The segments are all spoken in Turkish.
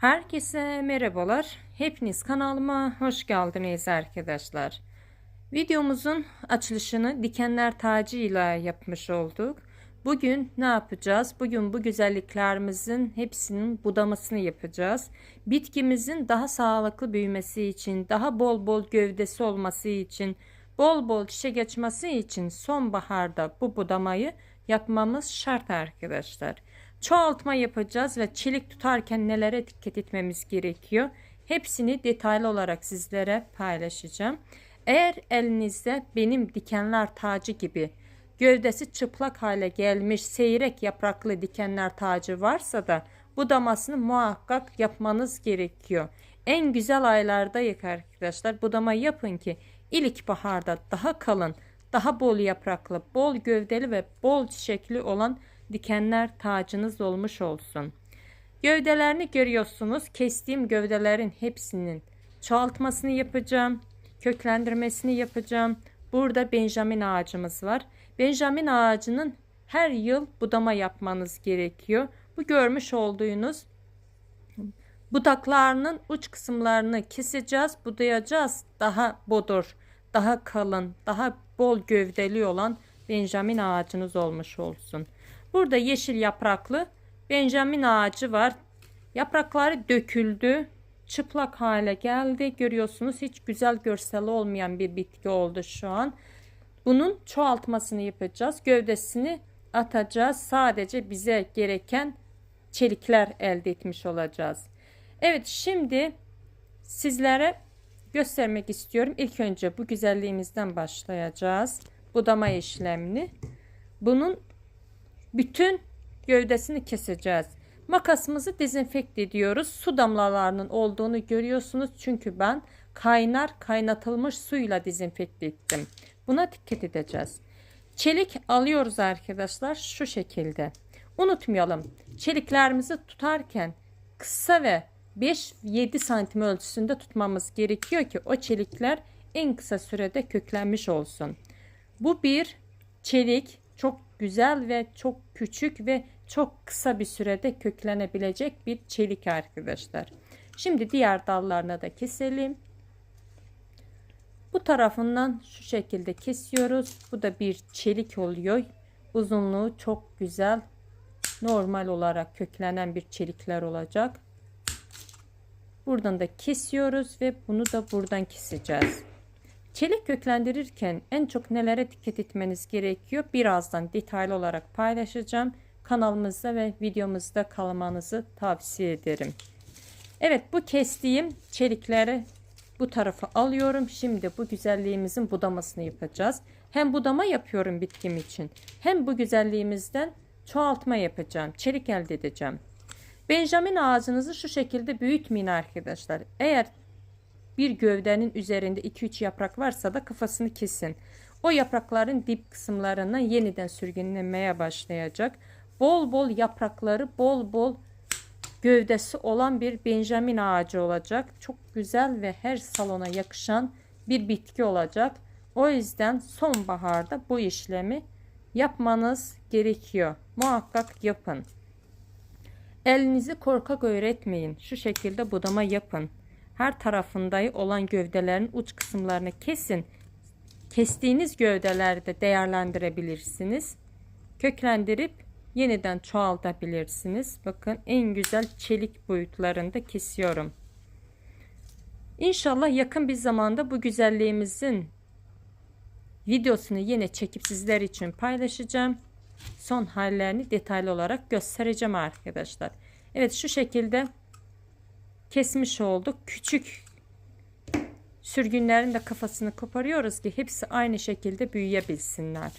Herkese merhabalar. Hepiniz kanalıma hoş geldiniz arkadaşlar. Videomuzun açılışını dikenler tacı ile yapmış olduk. Bugün ne yapacağız? Bugün bu güzelliklerimizin hepsinin budamasını yapacağız. Bitkimizin daha sağlıklı büyümesi için, daha bol bol gövdesi olması için, bol bol çiçek açması için sonbaharda bu budamayı yapmamız şart arkadaşlar. Çoğaltma yapacağız ve çelik tutarken nelere dikkat etmemiz gerekiyor? Hepsini detaylı olarak sizlere paylaşacağım. Eğer elinizde benim dikenler tacı gibi gövdesi çıplak hale gelmiş seyrek yapraklı dikenler tacı varsa da budamasını muhakkak yapmanız gerekiyor. En güzel aylardayız arkadaşlar. Budama yapın ki ilk baharda daha kalın, daha bol yapraklı, bol gövdeli ve bol çiçekli olan dikenler tacınız olmuş olsun. Gövdelerini görüyorsunuz. Kestiğim gövdelerin hepsinin çoğaltmasını yapacağım. Köklendirmesini yapacağım. Burada Benjamin ağacımız var. Benjamin ağacının her yıl budama yapmanız gerekiyor. Bu görmüş olduğunuz budaklarının uç kısımlarını keseceğiz, budayacağız. Daha bodur, daha kalın, daha bol gövdeli olan Benjamin ağacınız olmuş olsun. Burada yeşil yapraklı Benjamin ağacı var. Yaprakları döküldü. Çıplak hale geldi. Görüyorsunuz hiç güzel görseli olmayan bir bitki oldu şu an. Bunun çoğaltmasını yapacağız. Gövdesini atacağız. Sadece bize gereken çelikler elde etmiş olacağız. Evet şimdi sizlere göstermek istiyorum. İlk önce bu güzelliğimizden başlayacağız. Budama işlemini. Bunun bütün gövdesini keseceğiz. Makasımızı dezenfekte ediyoruz. Su damlalarının olduğunu görüyorsunuz. Çünkü ben kaynar kaynatılmış suyla dezenfekte ettim. Buna dikkat edeceğiz. Çelik alıyoruz arkadaşlar şu şekilde. Unutmayalım. Çeliklerimizi tutarken kısa ve 5-7 santim ölçüsünde tutmamız gerekiyor ki o çelikler en kısa sürede köklenmiş olsun. Bu bir çelik çok güzel ve çok küçük ve çok kısa bir sürede köklenebilecek bir çelik arkadaşlar. Şimdi diğer dallarına da keselim. Bu tarafından şu şekilde kesiyoruz. Bu da bir çelik oluyor. Uzunluğu çok güzel. Normal olarak köklenen bir çelikler olacak. Buradan da kesiyoruz ve bunu da buradan keseceğiz. Çelik köklendirirken en çok nelere dikkat etmeniz gerekiyor? Birazdan detaylı olarak paylaşacağım. Kanalımızda ve videomuzda kalmanızı tavsiye ederim. Evet bu kestiğim çelikleri bu tarafa alıyorum. Şimdi bu güzelliğimizin budamasını yapacağız. Hem budama yapıyorum bitkim için hem bu güzelliğimizden çoğaltma yapacağım. Çelik elde edeceğim. Benjamin ağacınızı şu şekilde büyütmeyin arkadaşlar. Eğer bir gövdenin üzerinde 2-3 yaprak varsa da kafasını kesin. O yaprakların dip kısımlarına yeniden sürgünlenmeye başlayacak. Bol bol yaprakları, bol bol gövdesi olan bir Benjamin ağacı olacak. Çok güzel ve her salona yakışan bir bitki olacak. O yüzden sonbaharda bu işlemi yapmanız gerekiyor. Muhakkak yapın. Elinizi korkak öğretmeyin. Şu şekilde budama yapın her tarafında olan gövdelerin uç kısımlarını kesin. Kestiğiniz gövdelerde değerlendirebilirsiniz. Köklendirip yeniden çoğaltabilirsiniz. Bakın en güzel çelik boyutlarında kesiyorum. İnşallah yakın bir zamanda bu güzelliğimizin videosunu yine çekip sizler için paylaşacağım. Son hallerini detaylı olarak göstereceğim arkadaşlar. Evet şu şekilde kesmiş olduk. Küçük sürgünlerin de kafasını koparıyoruz ki hepsi aynı şekilde büyüyebilsinler.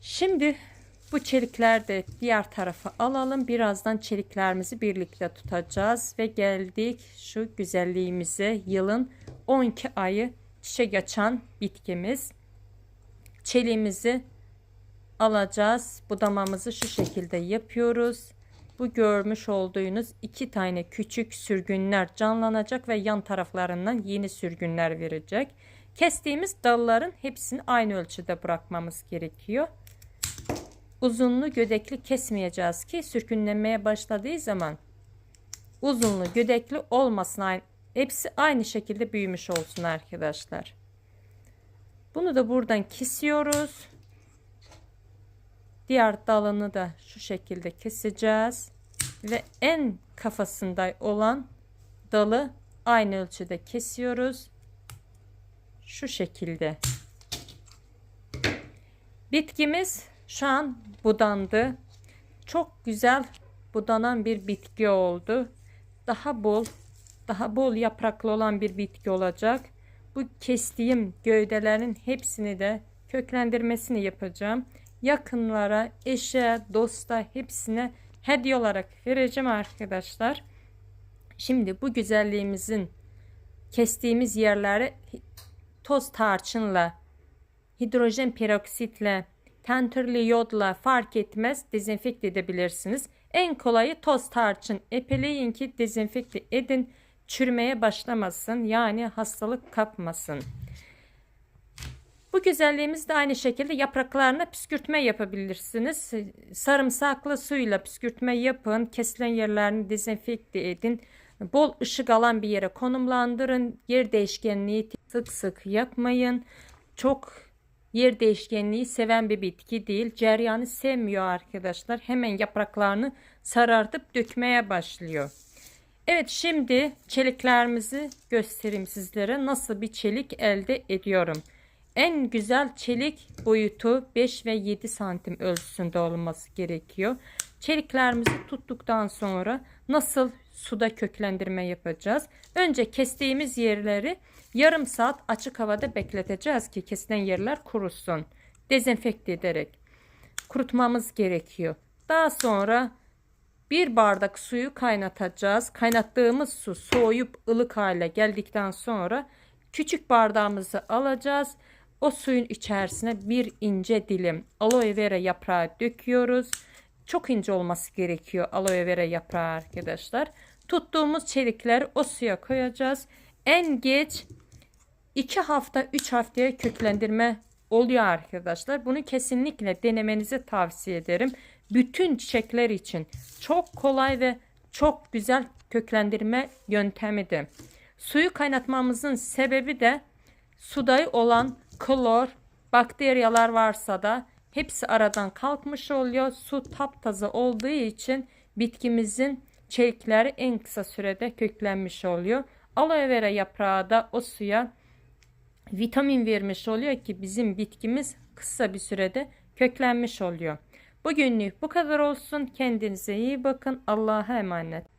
Şimdi bu çelikler de diğer tarafa alalım. Birazdan çeliklerimizi birlikte tutacağız ve geldik şu güzelliğimize. Yılın 12 ayı çiçek açan bitkimiz. Çeliğimizi alacağız. Budamamızı şu şekilde yapıyoruz. Bu görmüş olduğunuz iki tane küçük sürgünler canlanacak ve yan taraflarından yeni sürgünler verecek. Kestiğimiz dalların hepsini aynı ölçüde bırakmamız gerekiyor. Uzunlu gödekli kesmeyeceğiz ki sürgünlenmeye başladığı zaman uzunlu, gödekli olmasın. Aynı, hepsi aynı şekilde büyümüş olsun arkadaşlar. Bunu da buradan kesiyoruz. Diğer dalını da şu şekilde keseceğiz. Ve en kafasında olan dalı aynı ölçüde kesiyoruz. Şu şekilde. Bitkimiz şu an budandı. Çok güzel budanan bir bitki oldu. Daha bol, daha bol yapraklı olan bir bitki olacak. Bu kestiğim gövdelerin hepsini de köklendirmesini yapacağım. Yakınlara, eşe, dosta hepsine hediye olarak vereceğim arkadaşlar. Şimdi bu güzelliğimizin kestiğimiz yerleri toz tarçınla, hidrojen peroksitle, tentürlü yodla fark etmez dezenfekte edebilirsiniz. En kolayı toz tarçın. Epeleyin ki dezenfekte edin. Çürümeye başlamasın. Yani hastalık kapmasın. Bu güzelliğimiz de aynı şekilde yapraklarına püskürtme yapabilirsiniz. Sarımsaklı suyla püskürtme yapın. Kesilen yerlerini dezenfekte edin. Bol ışık alan bir yere konumlandırın. Yer değişkenliği sık sık yapmayın. Çok yer değişkenliği seven bir bitki değil. Ceryanı sevmiyor arkadaşlar. Hemen yapraklarını sarartıp dökmeye başlıyor. Evet şimdi çeliklerimizi göstereyim sizlere. Nasıl bir çelik elde ediyorum. En güzel çelik boyutu 5 ve 7 santim ölçüsünde olması gerekiyor. Çeliklerimizi tuttuktan sonra nasıl suda köklendirme yapacağız? Önce kestiğimiz yerleri yarım saat açık havada bekleteceğiz ki kesilen yerler kurusun. Dezenfekte ederek kurutmamız gerekiyor. Daha sonra bir bardak suyu kaynatacağız. Kaynattığımız su soğuyup ılık hale geldikten sonra küçük bardağımızı alacağız. O suyun içerisine bir ince dilim aloe vera yaprağı döküyoruz. Çok ince olması gerekiyor aloe vera yaprağı arkadaşlar. Tuttuğumuz çelikleri o suya koyacağız. En geç 2 hafta 3 haftaya köklendirme oluyor arkadaşlar. Bunu kesinlikle denemenizi tavsiye ederim. Bütün çiçekler için çok kolay ve çok güzel köklendirme yöntemidir. Suyu kaynatmamızın sebebi de suda olan klor, bakteriyalar varsa da hepsi aradan kalkmış oluyor. Su taptaze olduğu için bitkimizin çelikleri en kısa sürede köklenmiş oluyor. Aloe vera yaprağı da o suya vitamin vermiş oluyor ki bizim bitkimiz kısa bir sürede köklenmiş oluyor. Bugünlük bu kadar olsun. Kendinize iyi bakın. Allah'a emanet.